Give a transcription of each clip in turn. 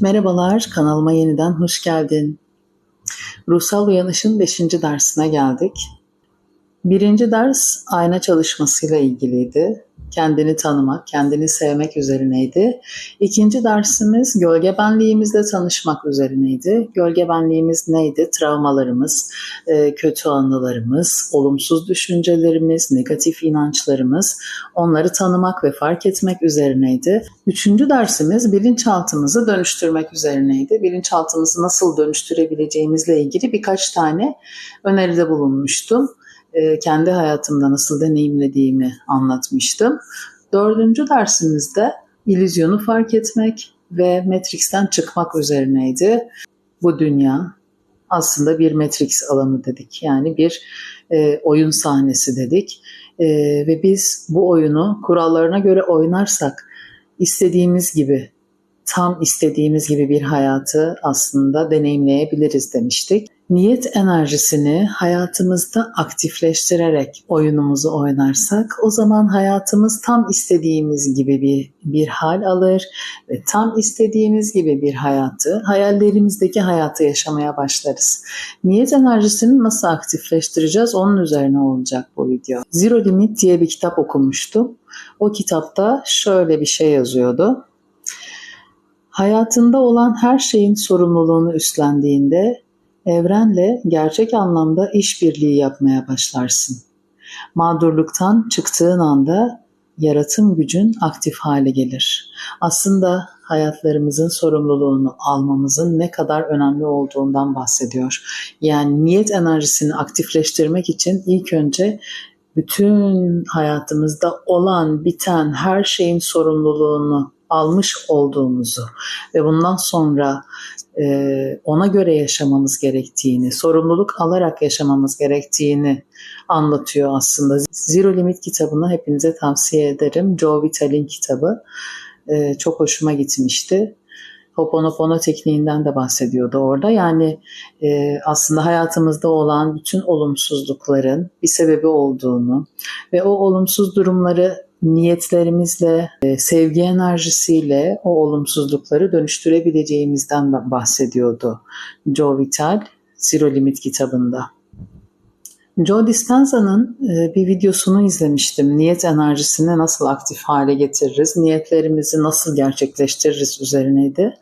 Merhabalar, kanalıma yeniden hoş geldin. Ruhsal Uyanış'ın 5. dersine geldik. Birinci ders ayna çalışmasıyla ilgiliydi. Kendini tanımak, kendini sevmek üzerineydi. İkinci dersimiz gölge benliğimizle tanışmak üzerineydi. Gölge benliğimiz neydi? Travmalarımız, e, kötü anılarımız, olumsuz düşüncelerimiz, negatif inançlarımız, onları tanımak ve fark etmek üzerineydi. Üçüncü dersimiz bilinçaltımızı dönüştürmek üzerineydi. Bilinçaltımızı nasıl dönüştürebileceğimizle ilgili birkaç tane öneride bulunmuştum e, kendi hayatımda nasıl deneyimlediğimi anlatmıştım. Dördüncü dersimizde illüzyonu fark etmek ve Matrix'ten çıkmak üzerineydi. Bu dünya aslında bir Matrix alanı dedik. Yani bir e, oyun sahnesi dedik. E, ve biz bu oyunu kurallarına göre oynarsak istediğimiz gibi tam istediğimiz gibi bir hayatı aslında deneyimleyebiliriz demiştik niyet enerjisini hayatımızda aktifleştirerek oyunumuzu oynarsak o zaman hayatımız tam istediğimiz gibi bir, bir hal alır ve tam istediğimiz gibi bir hayatı, hayallerimizdeki hayatı yaşamaya başlarız. Niyet enerjisini nasıl aktifleştireceğiz onun üzerine olacak bu video. Zero Limit diye bir kitap okumuştum. O kitapta şöyle bir şey yazıyordu. Hayatında olan her şeyin sorumluluğunu üstlendiğinde Evrenle gerçek anlamda işbirliği yapmaya başlarsın. Mağdurluktan çıktığın anda yaratım gücün aktif hale gelir. Aslında hayatlarımızın sorumluluğunu almamızın ne kadar önemli olduğundan bahsediyor. Yani niyet enerjisini aktifleştirmek için ilk önce bütün hayatımızda olan, biten her şeyin sorumluluğunu almış olduğumuzu ve bundan sonra e, ona göre yaşamamız gerektiğini, sorumluluk alarak yaşamamız gerektiğini anlatıyor aslında. Zero Limit kitabını hepinize tavsiye ederim. Joe Vital'in kitabı. E, çok hoşuma gitmişti. Hoponopono tekniğinden de bahsediyordu orada. Yani e, aslında hayatımızda olan bütün olumsuzlukların bir sebebi olduğunu ve o olumsuz durumları niyetlerimizle, e, sevgi enerjisiyle o olumsuzlukları dönüştürebileceğimizden bahsediyordu Joe Vital Zero Limit kitabında. Joe Dispenza'nın e, bir videosunu izlemiştim. Niyet enerjisini nasıl aktif hale getiririz, niyetlerimizi nasıl gerçekleştiririz üzerineydi.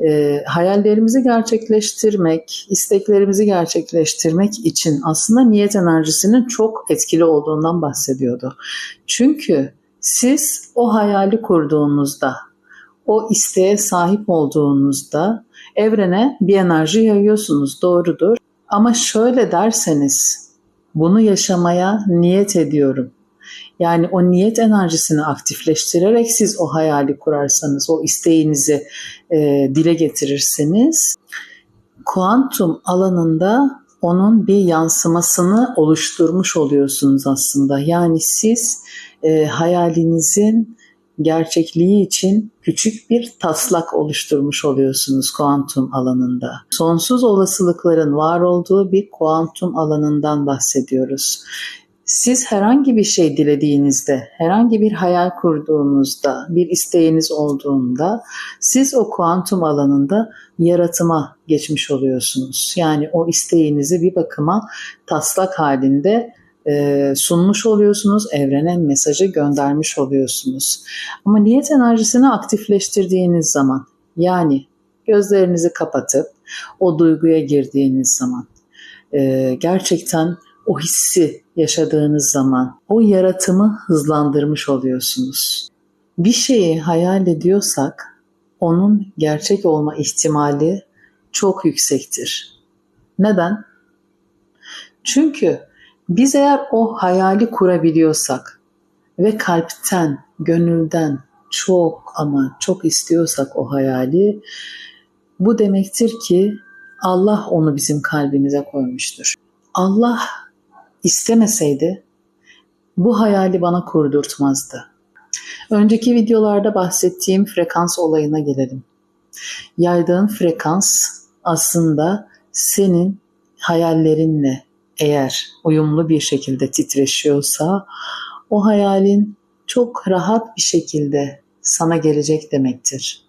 E, hayallerimizi gerçekleştirmek, isteklerimizi gerçekleştirmek için aslında niyet enerjisinin çok etkili olduğundan bahsediyordu. Çünkü siz o hayali kurduğunuzda, o isteğe sahip olduğunuzda evrene bir enerji yayıyorsunuz, doğrudur. Ama şöyle derseniz, bunu yaşamaya niyet ediyorum. Yani o niyet enerjisini aktifleştirerek siz o hayali kurarsanız, o isteğinizi e, dile getirirseniz, kuantum alanında onun bir yansımasını oluşturmuş oluyorsunuz aslında. Yani siz e, hayalinizin gerçekliği için küçük bir taslak oluşturmuş oluyorsunuz kuantum alanında. Sonsuz olasılıkların var olduğu bir kuantum alanından bahsediyoruz. Siz herhangi bir şey dilediğinizde, herhangi bir hayal kurduğunuzda, bir isteğiniz olduğunda siz o kuantum alanında yaratıma geçmiş oluyorsunuz. Yani o isteğinizi bir bakıma taslak halinde e, sunmuş oluyorsunuz, evrene mesajı göndermiş oluyorsunuz. Ama niyet enerjisini aktifleştirdiğiniz zaman, yani gözlerinizi kapatıp o duyguya girdiğiniz zaman, e, gerçekten o hissi yaşadığınız zaman o yaratımı hızlandırmış oluyorsunuz. Bir şeyi hayal ediyorsak onun gerçek olma ihtimali çok yüksektir. Neden? Çünkü biz eğer o hayali kurabiliyorsak ve kalpten, gönülden çok ama çok istiyorsak o hayali bu demektir ki Allah onu bizim kalbimize koymuştur. Allah istemeseydi bu hayali bana kurdurtmazdı. Önceki videolarda bahsettiğim frekans olayına gelelim. Yaydığın frekans aslında senin hayallerinle eğer uyumlu bir şekilde titreşiyorsa o hayalin çok rahat bir şekilde sana gelecek demektir.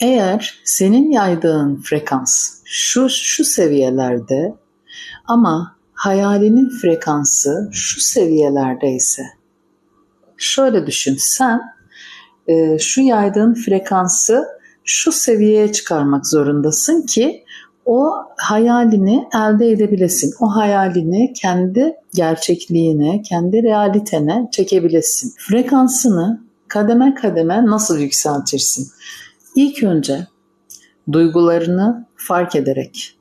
Eğer senin yaydığın frekans şu şu seviyelerde ama hayalinin frekansı şu seviyelerdeyse şöyle düşün sen e, şu yaydığın frekansı şu seviyeye çıkarmak zorundasın ki o hayalini elde edebilesin. O hayalini kendi gerçekliğine, kendi realitene çekebilesin. Frekansını kademe kademe nasıl yükseltirsin? İlk önce duygularını fark ederek,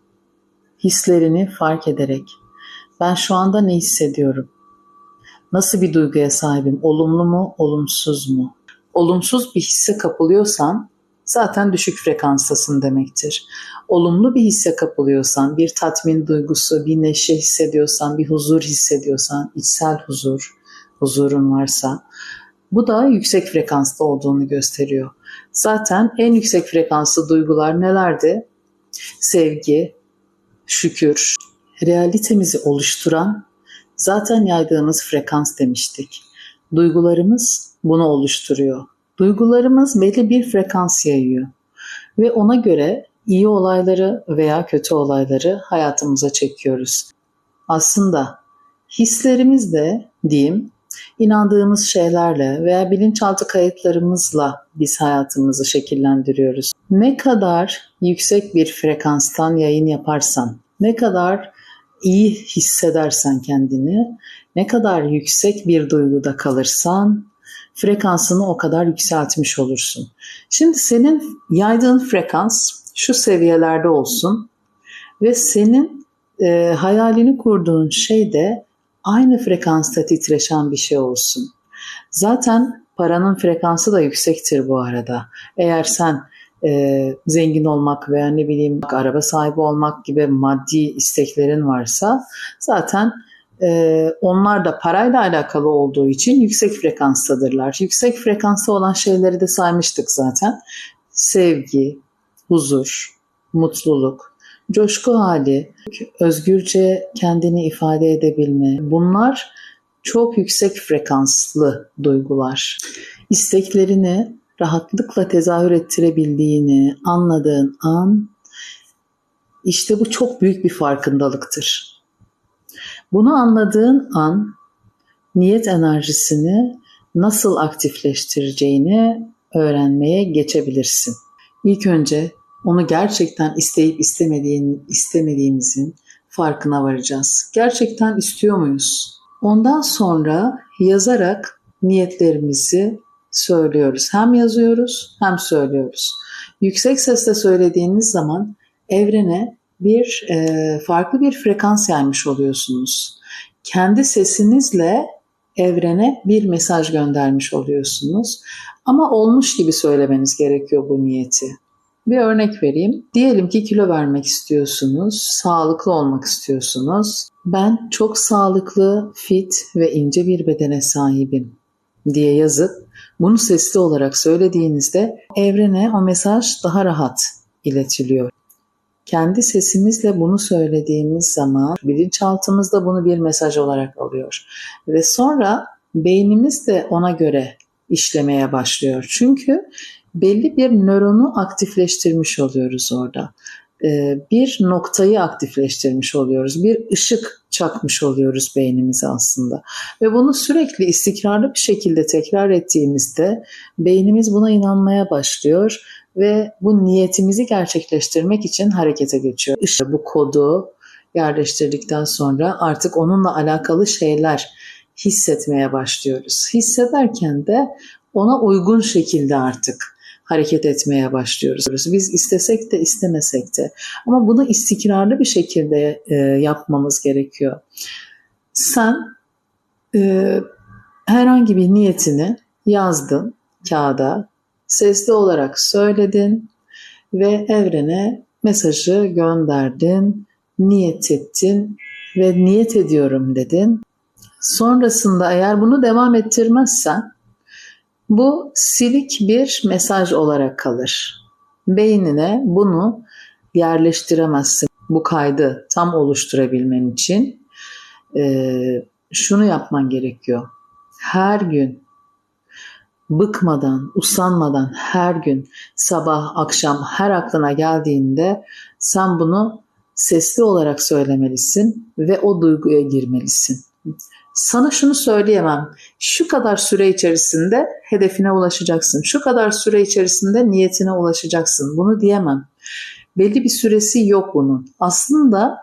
hislerini fark ederek, ben şu anda ne hissediyorum? Nasıl bir duyguya sahibim? Olumlu mu, olumsuz mu? Olumsuz bir hisse kapılıyorsan zaten düşük frekanstasın demektir. Olumlu bir hisse kapılıyorsan, bir tatmin duygusu, bir neşe hissediyorsan, bir huzur hissediyorsan, içsel huzur, huzurun varsa bu da yüksek frekansta olduğunu gösteriyor. Zaten en yüksek frekanslı duygular nelerdi? Sevgi, şükür, realitemizi oluşturan zaten yaydığımız frekans demiştik. Duygularımız bunu oluşturuyor. Duygularımız belli bir frekans yayıyor ve ona göre iyi olayları veya kötü olayları hayatımıza çekiyoruz. Aslında hislerimiz de diyeyim inandığımız şeylerle veya bilinçaltı kayıtlarımızla biz hayatımızı şekillendiriyoruz. Ne kadar yüksek bir frekanstan yayın yaparsan, ne kadar iyi hissedersen kendini, ne kadar yüksek bir duyguda kalırsan frekansını o kadar yükseltmiş olursun. Şimdi senin yaydığın frekans şu seviyelerde olsun ve senin e, hayalini kurduğun şey de aynı frekansta titreşen bir şey olsun. Zaten paranın frekansı da yüksektir bu arada. Eğer sen e, zengin olmak veya ne bileyim araba sahibi olmak gibi maddi isteklerin varsa zaten e, onlar da parayla alakalı olduğu için yüksek frekanstadırlar. Yüksek frekansta olan şeyleri de saymıştık zaten. Sevgi, huzur, mutluluk, coşku hali, özgürce kendini ifade edebilme. Bunlar çok yüksek frekanslı duygular. İsteklerini rahatlıkla tezahür ettirebildiğini anladığın an işte bu çok büyük bir farkındalıktır. Bunu anladığın an niyet enerjisini nasıl aktifleştireceğini öğrenmeye geçebilirsin. İlk önce onu gerçekten isteyip istemediğin, istemediğimizin farkına varacağız. Gerçekten istiyor muyuz? Ondan sonra yazarak niyetlerimizi söylüyoruz. Hem yazıyoruz hem söylüyoruz. Yüksek sesle söylediğiniz zaman evrene bir e, farklı bir frekans yaymış oluyorsunuz. Kendi sesinizle evrene bir mesaj göndermiş oluyorsunuz. Ama olmuş gibi söylemeniz gerekiyor bu niyeti. Bir örnek vereyim. Diyelim ki kilo vermek istiyorsunuz, sağlıklı olmak istiyorsunuz. Ben çok sağlıklı, fit ve ince bir bedene sahibim diye yazıp bunu sesli olarak söylediğinizde evrene o mesaj daha rahat iletiliyor. Kendi sesimizle bunu söylediğimiz zaman bilinçaltımız da bunu bir mesaj olarak alıyor. Ve sonra beynimiz de ona göre işlemeye başlıyor. Çünkü belli bir nöronu aktifleştirmiş oluyoruz orada. Ee, bir noktayı aktifleştirmiş oluyoruz. Bir ışık çakmış oluyoruz beynimize aslında. Ve bunu sürekli istikrarlı bir şekilde tekrar ettiğimizde beynimiz buna inanmaya başlıyor ve bu niyetimizi gerçekleştirmek için harekete geçiyor. İşte bu kodu yerleştirdikten sonra artık onunla alakalı şeyler hissetmeye başlıyoruz. Hissederken de ona uygun şekilde artık hareket etmeye başlıyoruz. Biz istesek de istemesek de ama bunu istikrarlı bir şekilde e, yapmamız gerekiyor. Sen e, herhangi bir niyetini yazdın kağıda, sesli olarak söyledin ve evrene mesajı gönderdin, niyet ettin ve niyet ediyorum dedin. Sonrasında eğer bunu devam ettirmezsen bu silik bir mesaj olarak kalır. Beynine bunu yerleştiremezsin. Bu kaydı tam oluşturabilmen için e, şunu yapman gerekiyor. Her gün bıkmadan, usanmadan her gün sabah, akşam her aklına geldiğinde sen bunu sesli olarak söylemelisin ve o duyguya girmelisin. Sana şunu söyleyemem. Şu kadar süre içerisinde hedefine ulaşacaksın. Şu kadar süre içerisinde niyetine ulaşacaksın. Bunu diyemem. Belli bir süresi yok bunun. Aslında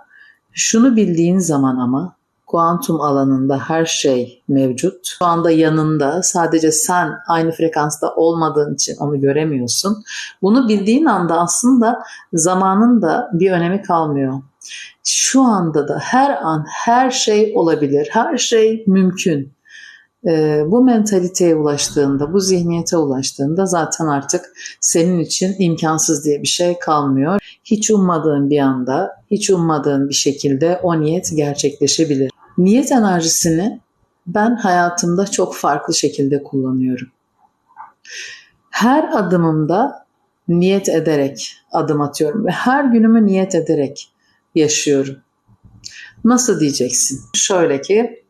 şunu bildiğin zaman ama kuantum alanında her şey mevcut. Şu anda yanında sadece sen aynı frekansta olmadığın için onu göremiyorsun. Bunu bildiğin anda aslında zamanın da bir önemi kalmıyor. Şu anda da her an her şey olabilir, her şey mümkün. Ee, bu mentaliteye ulaştığında, bu zihniyete ulaştığında zaten artık senin için imkansız diye bir şey kalmıyor. Hiç ummadığın bir anda, hiç ummadığın bir şekilde o niyet gerçekleşebilir. Niyet enerjisini ben hayatımda çok farklı şekilde kullanıyorum. Her adımımda niyet ederek adım atıyorum ve her günümü niyet ederek yaşıyorum. Nasıl diyeceksin? Şöyle ki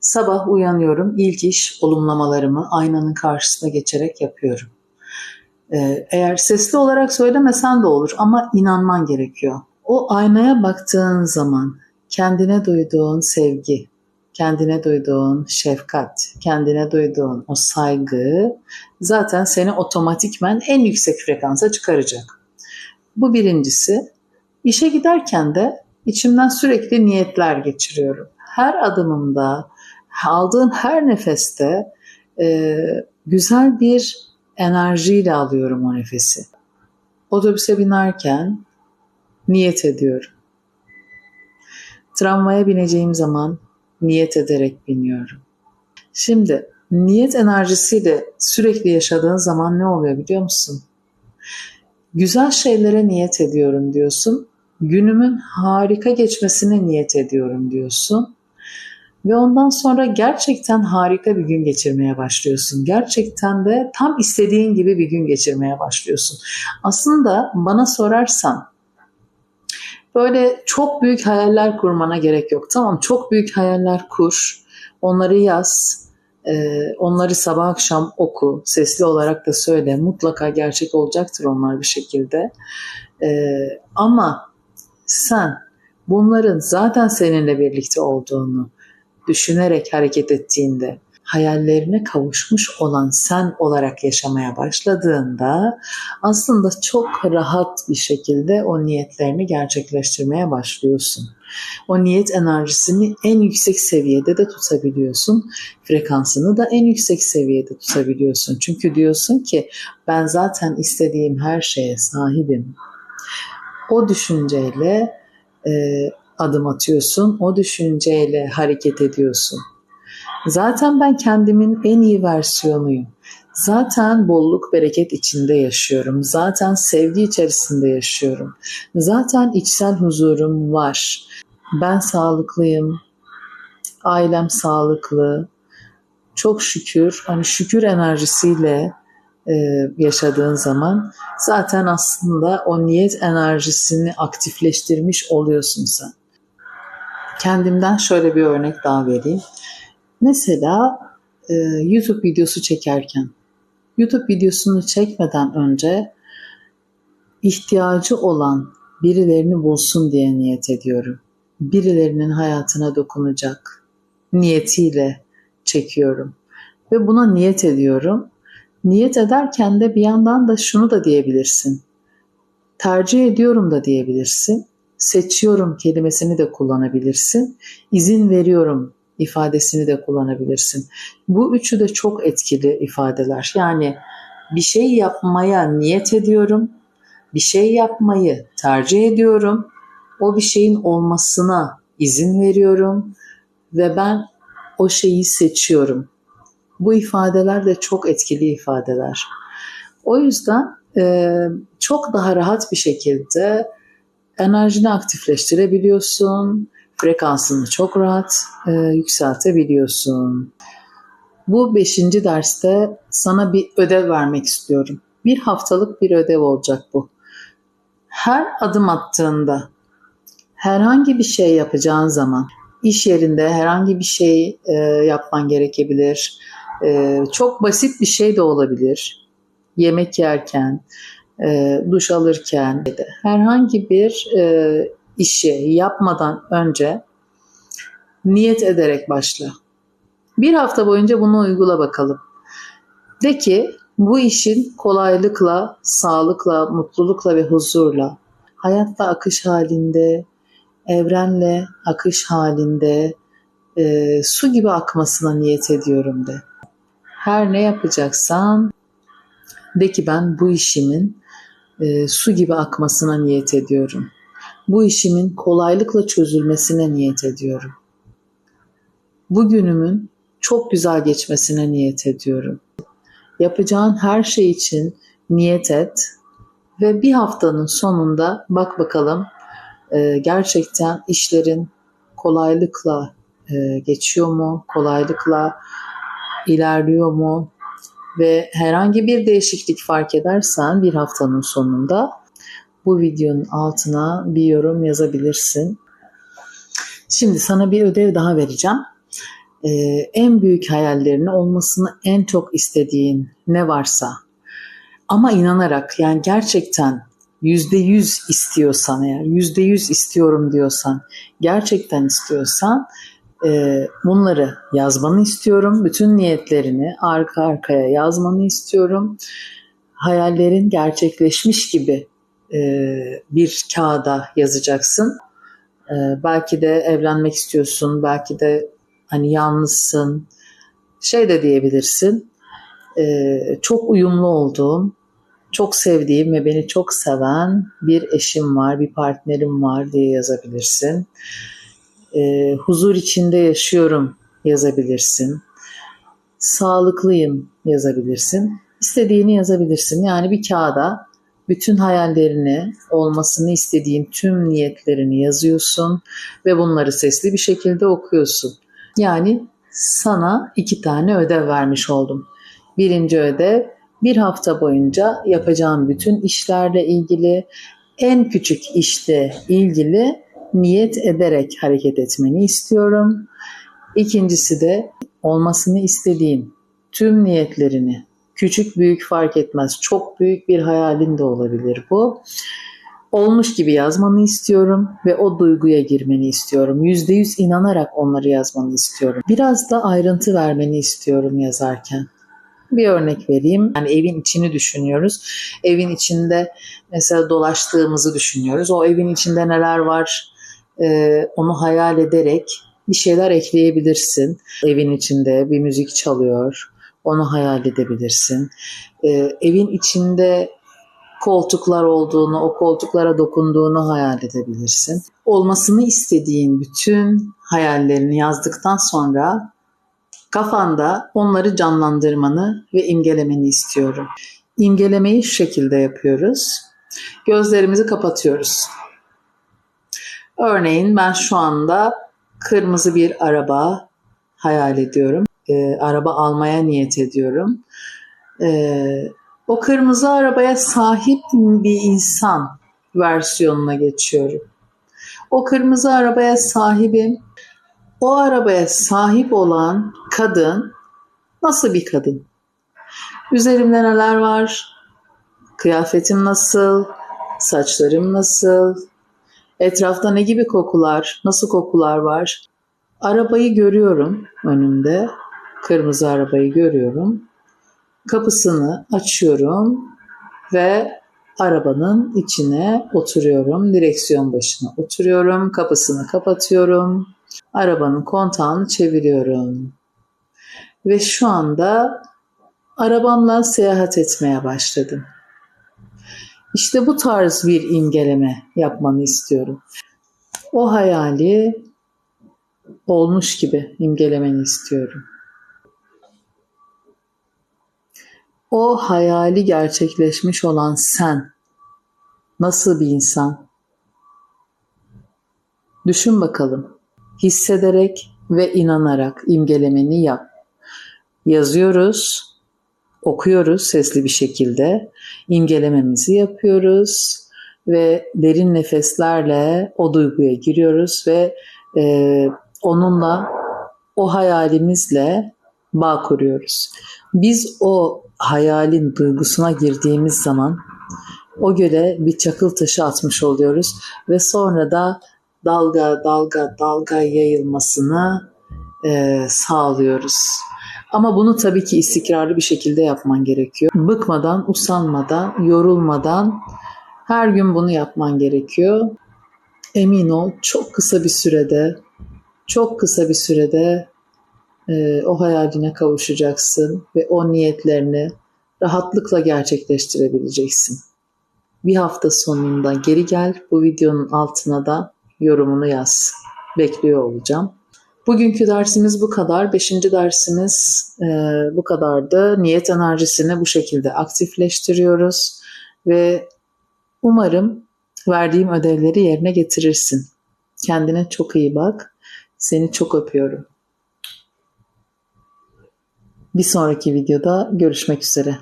sabah uyanıyorum ilk iş olumlamalarımı aynanın karşısına geçerek yapıyorum. Ee, eğer sesli olarak söylemesen de olur ama inanman gerekiyor. O aynaya baktığın zaman kendine duyduğun sevgi, kendine duyduğun şefkat, kendine duyduğun o saygı zaten seni otomatikmen en yüksek frekansa çıkaracak. Bu birincisi. İşe giderken de içimden sürekli niyetler geçiriyorum. Her adımımda, aldığım her nefeste e, güzel bir enerjiyle alıyorum o nefesi. Otobüse binerken niyet ediyorum. Tramvaya bineceğim zaman niyet ederek biniyorum. Şimdi niyet enerjisiyle sürekli yaşadığın zaman ne oluyor biliyor musun? Güzel şeylere niyet ediyorum diyorsun. Günümün harika geçmesine niyet ediyorum diyorsun. Ve ondan sonra gerçekten harika bir gün geçirmeye başlıyorsun. Gerçekten de tam istediğin gibi bir gün geçirmeye başlıyorsun. Aslında bana sorarsan böyle çok büyük hayaller kurmana gerek yok. Tamam çok büyük hayaller kur. Onları yaz. Ee, onları sabah akşam oku. Sesli olarak da söyle. Mutlaka gerçek olacaktır onlar bir şekilde. Ee, ama sen bunların zaten seninle birlikte olduğunu düşünerek hareket ettiğinde hayallerine kavuşmuş olan sen olarak yaşamaya başladığında aslında çok rahat bir şekilde o niyetlerini gerçekleştirmeye başlıyorsun. O niyet enerjisini en yüksek seviyede de tutabiliyorsun. Frekansını da en yüksek seviyede tutabiliyorsun. Çünkü diyorsun ki ben zaten istediğim her şeye sahibim. O düşünceyle e, adım atıyorsun. O düşünceyle hareket ediyorsun. Zaten ben kendimin en iyi versiyonuyum. Zaten bolluk bereket içinde yaşıyorum. Zaten sevgi içerisinde yaşıyorum. Zaten içsel huzurum var. Ben sağlıklıyım. Ailem sağlıklı. Çok şükür, hani şükür enerjisiyle e, yaşadığın zaman zaten aslında o niyet enerjisini aktifleştirmiş oluyorsun sen. Kendimden şöyle bir örnek daha vereyim. Mesela e, YouTube videosu çekerken, YouTube videosunu çekmeden önce ihtiyacı olan birilerini bulsun diye niyet ediyorum. Birilerinin hayatına dokunacak niyetiyle çekiyorum. Ve buna niyet ediyorum. Niyet ederken de bir yandan da şunu da diyebilirsin. Tercih ediyorum da diyebilirsin. Seçiyorum kelimesini de kullanabilirsin. İzin veriyorum ifadesini de kullanabilirsin. Bu üçü de çok etkili ifadeler. Yani bir şey yapmaya niyet ediyorum, bir şey yapmayı tercih ediyorum, o bir şeyin olmasına izin veriyorum ve ben o şeyi seçiyorum. Bu ifadeler de çok etkili ifadeler. O yüzden e, çok daha rahat bir şekilde enerjini aktifleştirebiliyorsun, frekansını çok rahat e, yükseltebiliyorsun. Bu beşinci derste sana bir ödev vermek istiyorum. Bir haftalık bir ödev olacak bu. Her adım attığında, herhangi bir şey yapacağın zaman, iş yerinde herhangi bir şey e, yapman gerekebilir, E, çok basit bir şey de olabilir. Yemek yerken, e, duş alırken, herhangi bir e, işi yapmadan önce niyet ederek başla. Bir hafta boyunca bunu uygula bakalım. De ki bu işin kolaylıkla, sağlıkla, mutlulukla ve huzurla, hayatta akış halinde, evrenle akış halinde, e, su gibi akmasına niyet ediyorum de. Her ne yapacaksan de ki ben bu işimin e, su gibi akmasına niyet ediyorum. Bu işimin kolaylıkla çözülmesine niyet ediyorum. Bugünümün çok güzel geçmesine niyet ediyorum. Yapacağın her şey için niyet et ve bir haftanın sonunda bak bakalım e, gerçekten işlerin kolaylıkla e, geçiyor mu, kolaylıkla ilerliyor mu ve herhangi bir değişiklik fark edersen bir haftanın sonunda bu videonun altına bir yorum yazabilirsin. Şimdi sana bir ödev daha vereceğim. Ee, en büyük hayallerini olmasını en çok istediğin ne varsa ama inanarak yani gerçekten yüzde yüz istiyorsan eğer yüzde yüz istiyorum diyorsan gerçekten istiyorsan bunları yazmanı istiyorum. Bütün niyetlerini arka arkaya yazmanı istiyorum. Hayallerin gerçekleşmiş gibi e, bir kağıda yazacaksın. E, belki de evlenmek istiyorsun, belki de hani yalnızsın. Şey de diyebilirsin. E, çok uyumlu olduğum, çok sevdiğim ve beni çok seven bir eşim var, bir partnerim var diye yazabilirsin. E, huzur içinde yaşıyorum yazabilirsin. Sağlıklıyım yazabilirsin. İstediğini yazabilirsin. Yani bir kağıda bütün hayallerini, olmasını istediğin tüm niyetlerini yazıyorsun ve bunları sesli bir şekilde okuyorsun. Yani sana iki tane ödev vermiş oldum. Birinci ödev bir hafta boyunca yapacağım bütün işlerle ilgili en küçük işte ilgili niyet ederek hareket etmeni istiyorum. İkincisi de olmasını istediğin tüm niyetlerini küçük büyük fark etmez. Çok büyük bir hayalin de olabilir bu. Olmuş gibi yazmanı istiyorum ve o duyguya girmeni istiyorum. Yüzde yüz inanarak onları yazmanı istiyorum. Biraz da ayrıntı vermeni istiyorum yazarken. Bir örnek vereyim. Yani evin içini düşünüyoruz. Evin içinde mesela dolaştığımızı düşünüyoruz. O evin içinde neler var onu hayal ederek bir şeyler ekleyebilirsin. Evin içinde bir müzik çalıyor. Onu hayal edebilirsin. Ee, evin içinde koltuklar olduğunu, o koltuklara dokunduğunu hayal edebilirsin. Olmasını istediğin bütün hayallerini yazdıktan sonra kafanda onları canlandırmanı ve imgelemeni istiyorum. İmgelemeyi şu şekilde yapıyoruz. Gözlerimizi kapatıyoruz. Örneğin ben şu anda kırmızı bir araba hayal ediyorum. E, araba almaya niyet ediyorum. E, o kırmızı arabaya sahip bir insan versiyonuna geçiyorum. O kırmızı arabaya sahibim. O arabaya sahip olan kadın nasıl bir kadın? Üzerimde neler var? Kıyafetim nasıl? Saçlarım nasıl? Etrafta ne gibi kokular, nasıl kokular var? Arabayı görüyorum önümde. Kırmızı arabayı görüyorum. Kapısını açıyorum ve arabanın içine oturuyorum. Direksiyon başına oturuyorum. Kapısını kapatıyorum. Arabanın kontağını çeviriyorum. Ve şu anda arabamla seyahat etmeye başladım. İşte bu tarz bir imgeleme yapmanı istiyorum. O hayali olmuş gibi imgelemeni istiyorum. O hayali gerçekleşmiş olan sen nasıl bir insan? Düşün bakalım. Hissederek ve inanarak imgelemeni yap. Yazıyoruz okuyoruz sesli bir şekilde. imgelememizi yapıyoruz ve derin nefeslerle o duyguya giriyoruz ve e, onunla o hayalimizle bağ kuruyoruz. Biz o hayalin duygusuna girdiğimiz zaman o göle bir çakıl taşı atmış oluyoruz ve sonra da dalga dalga dalga yayılmasını e, sağlıyoruz. Ama bunu tabii ki istikrarlı bir şekilde yapman gerekiyor. Bıkmadan, usanmadan, yorulmadan her gün bunu yapman gerekiyor. Emin ol çok kısa bir sürede, çok kısa bir sürede e, o hayaline kavuşacaksın ve o niyetlerini rahatlıkla gerçekleştirebileceksin. Bir hafta sonunda geri gel bu videonun altına da yorumunu yaz. Bekliyor olacağım. Bugünkü dersimiz bu kadar. Beşinci dersimiz e, bu kadardı. Niyet enerjisini bu şekilde aktifleştiriyoruz ve umarım verdiğim ödevleri yerine getirirsin. Kendine çok iyi bak. Seni çok öpüyorum. Bir sonraki videoda görüşmek üzere.